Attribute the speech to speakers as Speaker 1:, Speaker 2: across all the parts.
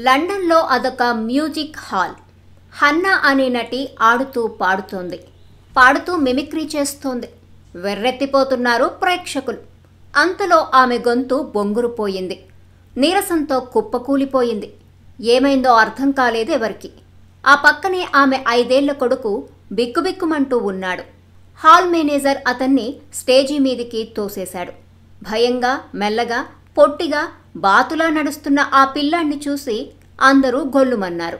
Speaker 1: లండన్లో అదొక music hall. Hannah అనే నటి ఆడుతూ పాడుతోంది. పాడుతూ మిమిక్రీ చేస్తోంది. వెర్రెత్తిపోతున్నారు ప్రేక్షకులు. అంతలో ఆమె గొంతు బొంగురుపోయింది. నీరసంతో కుప్పకూలిపోయింది. ఏమైందో అర్థం కాలేదు ఎవరికి. ఆ పక్కనే ఆమె ఐదేళ్ళ కొడుకు బిక్కుబిక్కుమంటూ ఉన్నాడు. హాల్ మేనేజర్ అతన్ని స్టేజీ మీదికి తోసేశాడు. భయంగా మెల్లగా పొట్టిగా బాతులా నడుస్తున్న ఆ పిల్లాన్ని చూసి అందరూ గొల్లుమన్నారు.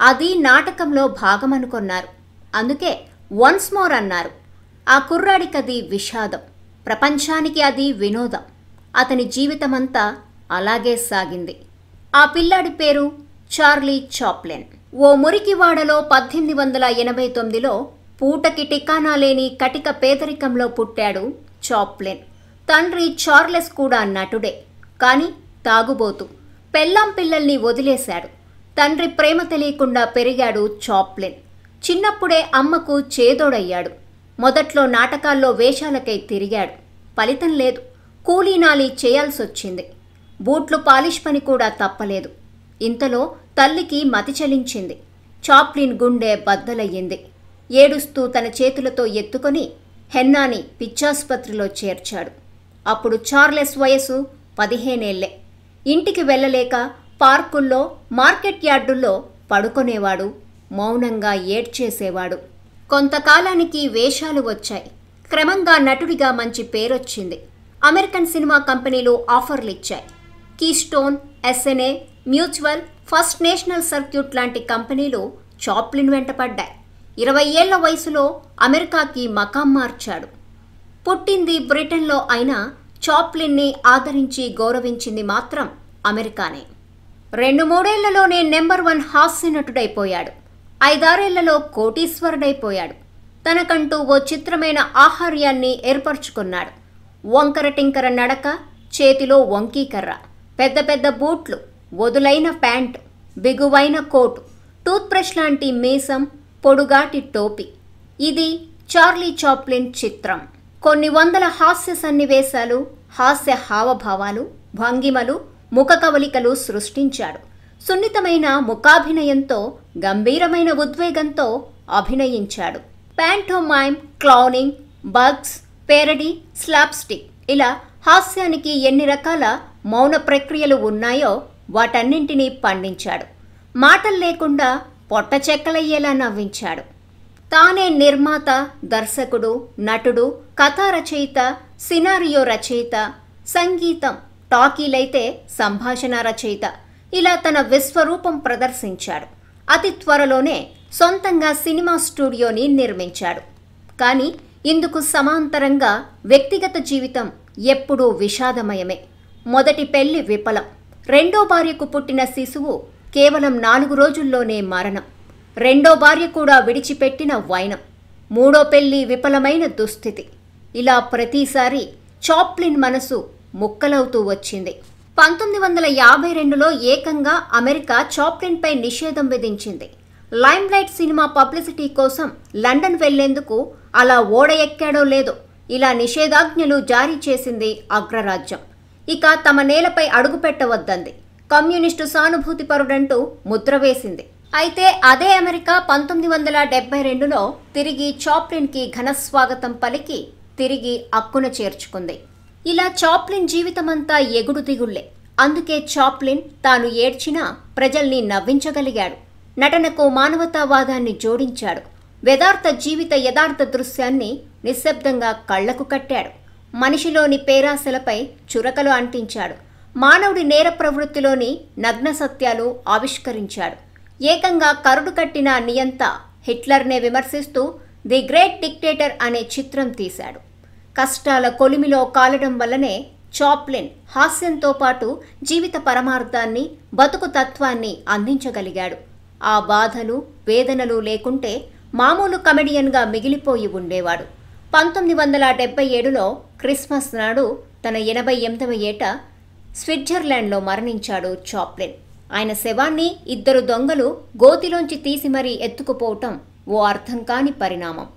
Speaker 1: అది నాటకంలో భాగమనుకొన్నారు. అందుకే వన్స్ మోర్ అన్నారు. ఆ కుర్రాడికది విషాదం. ప్రపంచానికి అది వినోదం. అతని జీవితమంతా అలాగే సాగింది. ఆ పిల్లాడి పేరు చార్లీ చాప్లెన్. ఓ మురికివాడలో పద్దెనిమిది వందల ఎనభై తొమ్మిదిలో పూటకి టికానా లేని కటిక పేదరికంలో పుట్టాడు చాప్లెన్. తండ్రి చార్లెస్ కూడా నటుడే. కానీ తాగుబోతు. పెళ్ళాం పిల్లల్ని వదిలేశాడు. తండ్రి ప్రేమ తెలియకుండా పెరిగాడు చాప్లిన్. చిన్నప్పుడే అమ్మకు చేదోడయ్యాడు. మొదట్లో నాటకాల్లో వేషాలకై తిరిగాడు. ఫలితం లేదు. కూలీనాలి చేయాల్సొచ్చింది. బూట్లు పాలిష్ పని కూడా తప్పలేదు. ఇంతలో తల్లికి మతి చలించింది. చాప్లిన్ గుండె బద్దలయ్యింది. ఏడుస్తూ తన చేతులతో ఎత్తుకొని హెన్నాని పిచ్చాసుపత్రిలో చేర్చాడు. అప్పుడు చార్లెస్ వయసు పదిహేనేళ్ళే ఇంటికి వెళ్ళలేక పార్కుల్లో మార్కెట్ యార్డుల్లో పడుకొనేవాడు. మౌనంగా ఏడ్చేసేవాడు. కొంతకాలానికి వేషాలు వచ్చాయి. క్రమంగా నటుడిగా మంచి పేరొచ్చింది. అమెరికన్ సినిమా కంపెనీలు ఆఫర్లు ఇచ్చాయి. Keystone Essanay Mutual First National Circuit లాంటి కంపెనీలు చాప్లిన్ వెంటపడ్డాయి ఇరవై ఏళ్ళ వయసులో అమెరికాకి మకాం మార్చాడు. పుట్టింది బ్రిటన్లో అయినా చాప్లిన్ని ఆదరించి గౌరవించింది మాత్రం అమెరికానే. రెండు మూడేళ్ళలోనే నెంబర్ వన్ హాస్య నటుడైపోయాడు ఐదారేళ్ళలో కోటీశ్వరుడైపోయాడు. తనకంటూ ఓ చిత్రమైన ఆహార్యాన్ని ఏర్పరచుకున్నాడు. వంకర టింకర నడక చేతిలో వంకీకర్ర పెద్ద పెద్ద బూట్లు వదులైన ప్యాంట్ బిగువైన కోటు టూత్బ్రష్ లాంటి మీసం పొడుగాటి టోపీ. ఇది చార్లీ చాప్లిన్ చిత్రం. కొన్ని వందల హాస్య సన్నివేశాలు హాస్య హావభావాలు భంగిమలు ముఖ కవలికలు సృష్టించాడు. సున్నితమైన ముఖాభినయంతో గంభీరమైన ఉద్వేగంతో అభినయించాడు. Pantomime clowning bugs parody slapstick ఇలా హాస్యానికి ఎన్ని రకాల మౌన ప్రక్రియలు ఉన్నాయో వాటన్నింటినీ పండించాడు. మాటలు లేకుండా పొట్ట చెక్కలయ్యేలా నవ్వించాడు. తానే నిర్మాత దర్శకుడు నటుడు కథా రచయిత సినారియో రచయిత సంగీతం టాకీలైతే సంభాషణ రచయిత. ఇలా తన విశ్వరూపం ప్రదర్శించాడు. అతి త్వరలోనే సొంతంగా సినిమా స్టూడియోని నిర్మించాడు. కానీ ఇందుకు సమాంతరంగా వ్యక్తిగత జీవితం ఎప్పుడూ విషాదమయమే. మొదటి పెళ్ళి విఫలం. రెండో భార్యకు పుట్టిన శిశువు కేవలం నాలుగు రోజుల్లోనే మరణం. రెండో భార్య కూడా విడిచిపెట్టిన వైనం. మూడో పెళ్ళి విఫలమైన దుస్థితి. ఇలా ప్రతిసారి చాప్లిన్ మనసు ముక్కలవుతూ వచ్చింది. పంతొమ్మిది వందల యాభై రెండులో ఏకంగా అమెరికా చాప్లిన్పై నిషేధం విధించింది. లైమ్లైట్ సినిమా పబ్లిసిటీ కోసం లండన్ వెళ్ళేందుకు అలా ఓడ ఎక్కాడో లేదో ఇలా నిషేధాజ్ఞలు జారీ చేసింది అగ్రరాజ్యం. ఇక తమ నేలపై అడుగుపెట్టవద్దంది. కమ్యూనిస్టు సానుభూతిపరుడంటూ ముద్ర వేసింది. అయితే అదే అమెరికా పంతొమ్మిది వందల డెబ్బై రెండులో తిరిగి చాప్లిన్కి ఘనస్వాగతం పలికి తిరిగి అక్కున చేర్చుకుంది. ఇలా చాప్లిన్ జీవితమంతా ఎగుడు దిగుళ్ళే అందుకే చాప్లిన్ తాను ఏడ్చినా ప్రజల్ని నవ్వించగలిగాడు. నటనకు మానవతావాదాన్ని జోడించాడు. యథార్థ జీవిత యథార్థ దృశ్యాన్ని నిశ్శబ్దంగా కళ్ళకు కట్టాడు. మనిషిలోని పేరాశలపై చురకలు అంటించాడు. మానవుడి నేర ప్రవృత్తిలోని నగ్న సత్యాలు ఆవిష్కరించాడు. ఏకంగా కరుడు కట్టిన నియంత హిట్లర్నే విమర్శిస్తూ ది గ్రేట్ డిక్టేటర్ అనే చిత్రం తీశాడు. కష్టాల కొలిమిలో కాలడం వల్లనే చాప్లిన్ హాస్యంతో పాటు జీవిత పరమార్థాన్ని బతుకు తత్వాన్ని అందించగలిగాడు. ఆ బాధలు వేదనలు లేకుంటే మామూలు కమెడియన్గా మిగిలిపోయి ఉండేవాడు. పంతొమ్మిది వందల డెబ్బై ఏడులో క్రిస్మస్ నాడు తన ఎనభై ఎనిమిదవ ఏట స్విట్జర్లాండ్లో మరణించాడు చాప్లిన్. ఆయన శవాన్ని ఇద్దరు దొంగలు గోతిలోంచి తీసి మరీ ఎత్తుకుపోవటం ఓ అర్థం కాని పరిణామం